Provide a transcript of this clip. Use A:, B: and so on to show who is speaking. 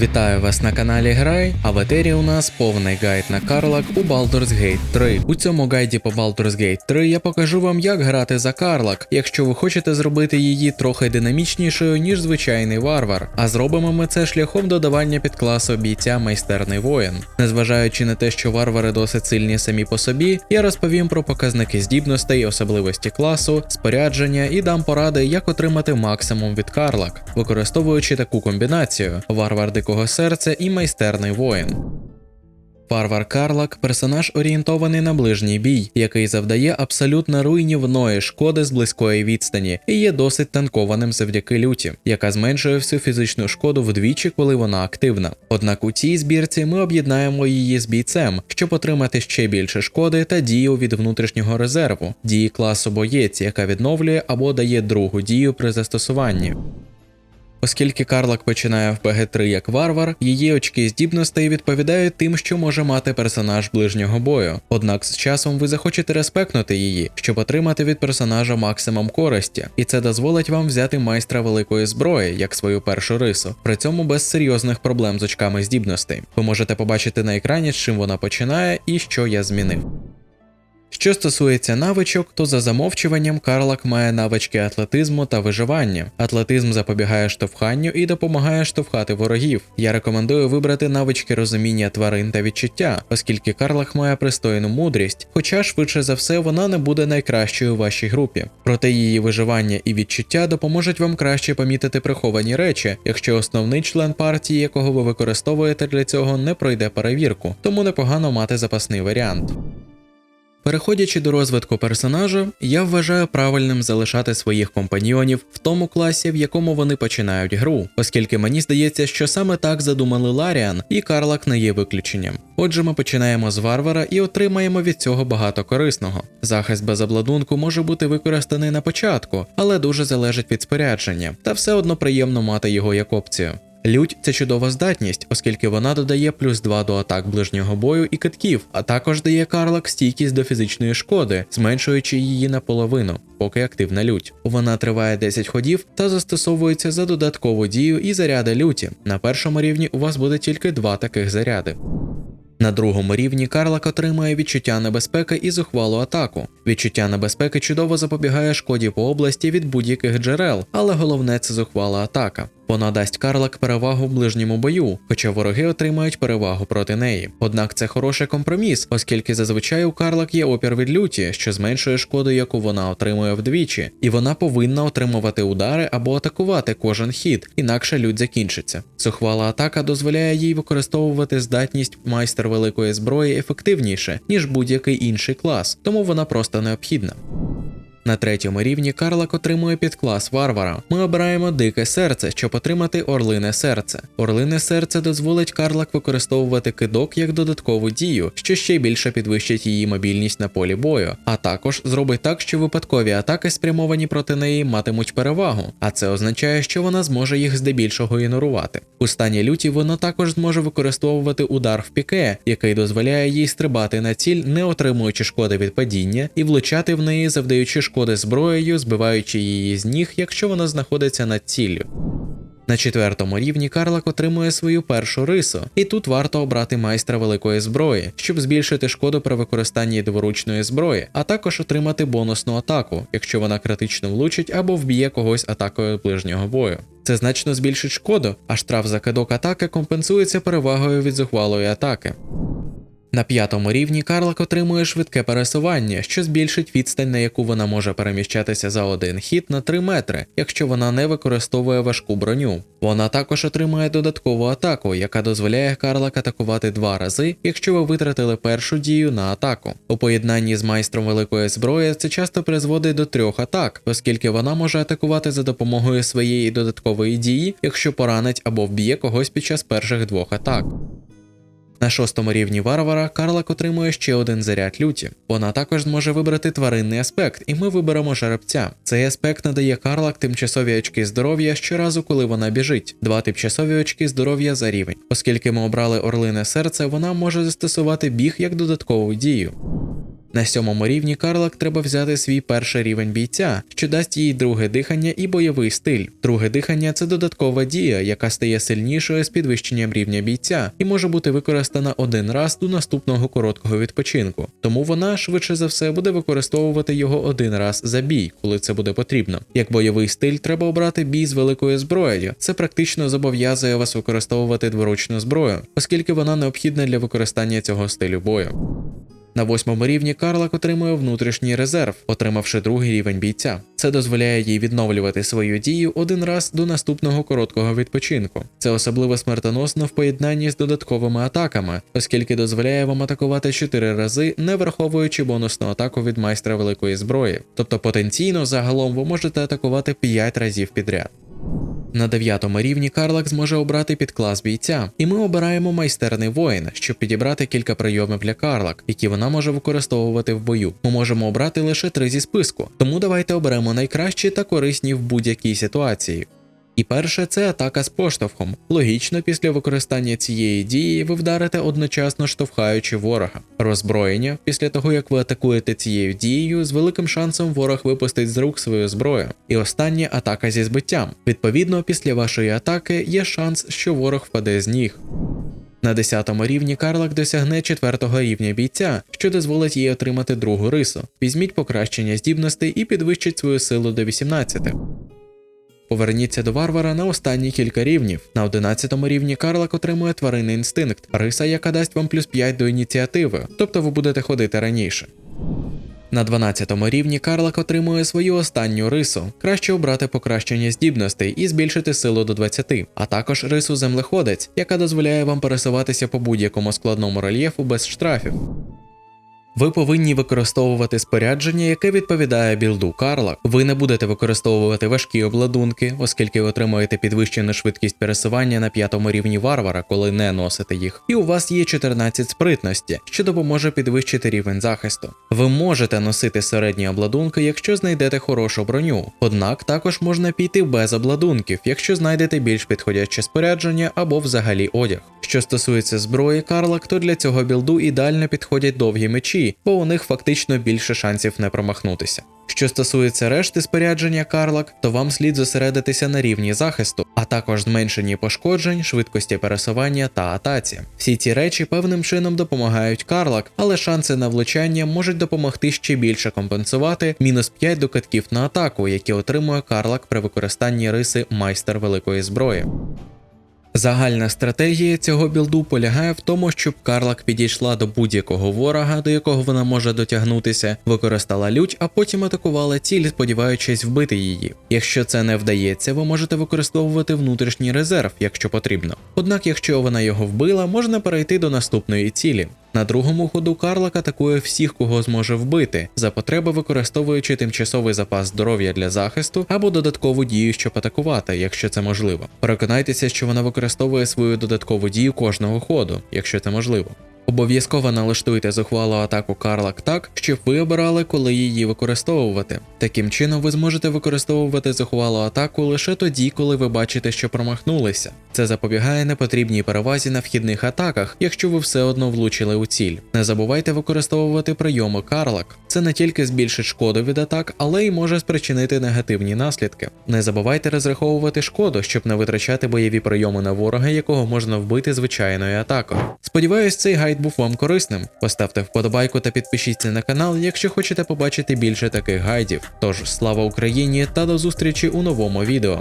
A: Вітаю вас на каналі Грай, а в етері у нас повний гайд на Карлак у Baldur's Gate 3. У цьому гайді по Baldur's Gate 3 я покажу вам, як грати за Карлак, якщо ви хочете зробити її трохи динамічнішою, ніж звичайний варвар. А зробимо ми це шляхом додавання підкласу бійця майстерний воїн. Незважаючи на те, що варвари досить сильні самі по собі, я розповім про показники здібностей, особливості класу, спорядження і дам поради, як отримати максимум від Карлак, використовуючи таку комбінацію: варвар дикого серця і майстерний воїн. Варвар Карлак персонаж орієнтований на ближній бій, який завдає абсолютно руйнівної шкоди з близької відстані і є досить танкованим завдяки люті, яка зменшує всю фізичну шкоду вдвічі, коли вона активна. Однак у цій збірці ми об'єднаємо її з бійцем, щоб отримати ще більше шкоди та дію від внутрішнього резерву, дії класу боєць, яка відновлює або дає другу дію при застосуванні. Оскільки Карлак починає в ПГ-3 як варвар, її очки здібностей відповідають тим, що може мати персонаж ближнього бою. Однак з часом ви захочете респектнути її, щоб отримати від персонажа максимум користі, і це дозволить вам взяти майстра великої зброї як свою першу рису, при цьому без серйозних проблем з очками здібностей. Ви можете побачити на екрані, з чим вона починає і що я змінив. Що стосується навичок, то за замовчуванням Карлак має навички атлетизму та виживання. Атлетизм запобігає штовханню і допомагає штовхати ворогів. Я рекомендую вибрати навички розуміння тварин та відчуття, оскільки Карлак має пристойну мудрість, хоча швидше за все вона не буде найкращою у вашій групі. Проте її виживання і відчуття допоможуть вам краще помітити приховані речі, якщо основний член партії, якого ви використовуєте для цього, не пройде перевірку, тому непогано мати запасний варіант. Переходячи до розвитку персонажа, я вважаю правильним залишати своїх компаньйонів в тому класі, в якому вони починають гру, оскільки мені здається, що саме так задумали Ларіан, і Карлак не є виключенням. Отже, ми починаємо з варвара і отримаємо від цього багато корисного. Захист без обладунку може бути використаний на початку, але дуже залежить від спорядження, та все одно приємно мати його як опцію. Лють це чудова здатність, оскільки вона додає плюс 2 до атак ближнього бою і китків, а також дає Карлак стійкість до фізичної шкоди, зменшуючи її наполовину, поки активна лють. Вона триває 10 ходів та застосовується за додаткову дію і заряди люті. На першому рівні у вас буде тільки два таких заряди. На другому рівні Карлак отримує відчуття небезпеки і зухвалу атаку. Відчуття небезпеки чудово запобігає шкоді по області від будь-яких джерел, але головне це зухвала атака. Вона дасть Карлак перевагу в ближньому бою, хоча вороги отримають перевагу проти неї. Однак це хороший компроміс, оскільки зазвичай у Карлак є опір від люті, що зменшує шкоду, яку вона отримує вдвічі, і вона повинна отримувати удари або атакувати кожен хід, інакше лють закінчиться. Сухвала атака дозволяє їй використовувати здатність майстер великої зброї ефективніше, ніж будь-який інший клас, тому вона просто необхідна. На третьому рівні Карлак отримує підклас варвара. Ми обираємо дике серце, щоб отримати орлине серце. Орлине серце дозволить Карлак використовувати кидок як додаткову дію, що ще більше підвищить її мобільність на полі бою, а також зробить так, що випадкові атаки, спрямовані проти неї, матимуть перевагу, а це означає, що вона зможе їх здебільшого ігнорувати. У стані люті вона також зможе використовувати удар в піке, який дозволяє їй стрибати на ціль, не отримуючи шкоди від падіння, і влучати в неї, завдаючи шкоди зброєю, збиваючи її з ніг, якщо вона знаходиться над ціллю. На четвертому рівні Карлак отримує свою першу рису, і тут варто обрати майстра великої зброї, щоб збільшити шкоду при використанні дворучної зброї, а також отримати бонусну атаку, якщо вона критично влучить або вб'є когось атакою ближнього бою. Це значно збільшить шкоду, а штраф за кидок атаки компенсується перевагою від зухвалої атаки. На п'ятому рівні Карлак отримує швидке пересування, що збільшить відстань, на яку вона може переміщатися за один хід на 3 метри, якщо вона не використовує важку броню. Вона також отримує додаткову атаку, яка дозволяє Карлак атакувати два рази, якщо ви витратили першу дію на атаку. У поєднанні з майстром великої зброї це часто призводить до трьох атак, оскільки вона може атакувати за допомогою своєї додаткової дії, якщо поранить або вб'є когось під час перших двох атак. На шостому рівні варвара Карлак отримує ще один заряд люті. Вона також зможе вибрати тваринний аспект, і ми виберемо жеребця. Цей аспект надає Карлак тимчасові очки здоров'я щоразу, коли вона біжить, два тимчасові очки здоров'я за рівень. Оскільки ми обрали орлине серце, вона може застосувати біг як додаткову дію. На сьомому рівні Карлак треба взяти свій перший рівень бійця, що дасть їй друге дихання і бойовий стиль. Друге дихання це додаткова дія, яка стає сильнішою з підвищенням рівня бійця і може бути використана один раз до наступного короткого відпочинку. Тому вона швидше за все буде використовувати його один раз за бій, коли це буде потрібно. Як бойовий стиль, треба обрати бій з великою зброєю. Це практично зобов'язує вас використовувати дворучну зброю, оскільки вона необхідна для використання цього стилю бою. На восьмому рівні Карлак отримує внутрішній резерв, отримавши другий рівень бійця. Це дозволяє їй відновлювати свою дію один раз до наступного короткого відпочинку. Це особливо смертоносно в поєднанні з додатковими атаками, оскільки дозволяє вам атакувати 4 рази, не враховуючи бонусну атаку від майстра великої зброї. Тобто потенційно загалом ви можете атакувати 5 разів підряд. На дев'ятому рівні Карлак зможе обрати підклас бійця, і ми обираємо майстерний воїн, щоб підібрати кілька прийомів для Карлак, які вона може використовувати в бою. Ми можемо обрати лише три зі списку, тому давайте оберемо найкращі та корисні в будь-якій ситуації. І перше це атака з поштовхом. Логічно, після використання цієї дії ви вдарите одночасно штовхаючи ворога. Роззброєння після того як ви атакуєте цією дією, з великим шансом ворог випустить з рук свою зброю. І останнє атака зі збиттям. Відповідно, після вашої атаки є шанс, що ворог впаде з ніг. На 10 рівні Карлак досягне 4 рівня бійця, що дозволить їй отримати другу рису. Візьміть покращення здібностей і підвищить свою силу до 18. Поверніться до варвара на останні кілька рівнів. На 11 рівні Карлак отримує тваринний інстинкт, риса, яка дасть вам плюс 5 до ініціативи, тобто ви будете ходити раніше. На 12 рівні Карлак отримує свою останню рису. Краще обрати покращення здібностей і збільшити силу до 20, а також рису землеходець, яка дозволяє вам пересуватися по будь-якому складному рельєфу без штрафів. Ви повинні використовувати спорядження, яке відповідає білду Карлак. Ви не будете використовувати важкі обладунки, оскільки отримуєте підвищену швидкість пересування на п'ятому рівні варвара, коли не носите їх. І у вас є 14 спритності, що допоможе підвищити рівень захисту. Ви можете носити середні обладунки, якщо знайдете хорошу броню. Однак також можна піти без обладунків, якщо знайдете більш підходяще спорядження або взагалі одяг. Що стосується зброї Карлак, то для цього білду ідеально підходять довгі мечі, бо у них фактично більше шансів не промахнутися. Що стосується решти спорядження Карлак, то вам слід зосередитися на рівні захисту, а також зменшенні пошкоджень, швидкості пересування та атаці. Всі ці речі певним чином допомагають Карлак, але шанси на влучання можуть допомогти ще більше компенсувати мінус 5 до катків на атаку, які отримує Карлак при використанні риси майстер великої зброї. Загальна стратегія цього білду полягає в тому, щоб Карлак підійшла до будь-якого ворога, до якого вона може дотягнутися, використала лють, а потім атакувала ціль, сподіваючись вбити її. Якщо це не вдається, ви можете використовувати внутрішній резерв, якщо потрібно. Однак, якщо вона його вбила, можна перейти до наступної цілі. На другому ходу Карлак атакує всіх, кого зможе вбити, за потреби використовуючи тимчасовий запас здоров'я для захисту або додаткову дію, щоб атакувати, якщо це можливо. Переконайтеся, що вона використовує свою додаткову дію кожного ходу, якщо це можливо. Обов'язково налаштуйте зухвалу атаку Карлак так, щоб ви обирали, коли її використовувати. Таким чином, ви зможете використовувати зухвалу атаку лише тоді, коли ви бачите, що промахнулися. Це запобігає непотрібній перевазі на вхідних атаках, якщо ви все одно влучили у ціль. Не забувайте використовувати прийоми Карлак. Це не тільки збільшить шкоду від атак, але й може спричинити негативні наслідки. Не забувайте розраховувати шкоду, щоб не витрачати бойові прийоми на ворога, якого можна вбити звичайною атакою. Сподіваюсь, цей гайд був вам корисним. Поставте вподобайку та підпишіться на канал, якщо хочете побачити більше таких гайдів. Тож слава Україні та до зустрічі у новому відео.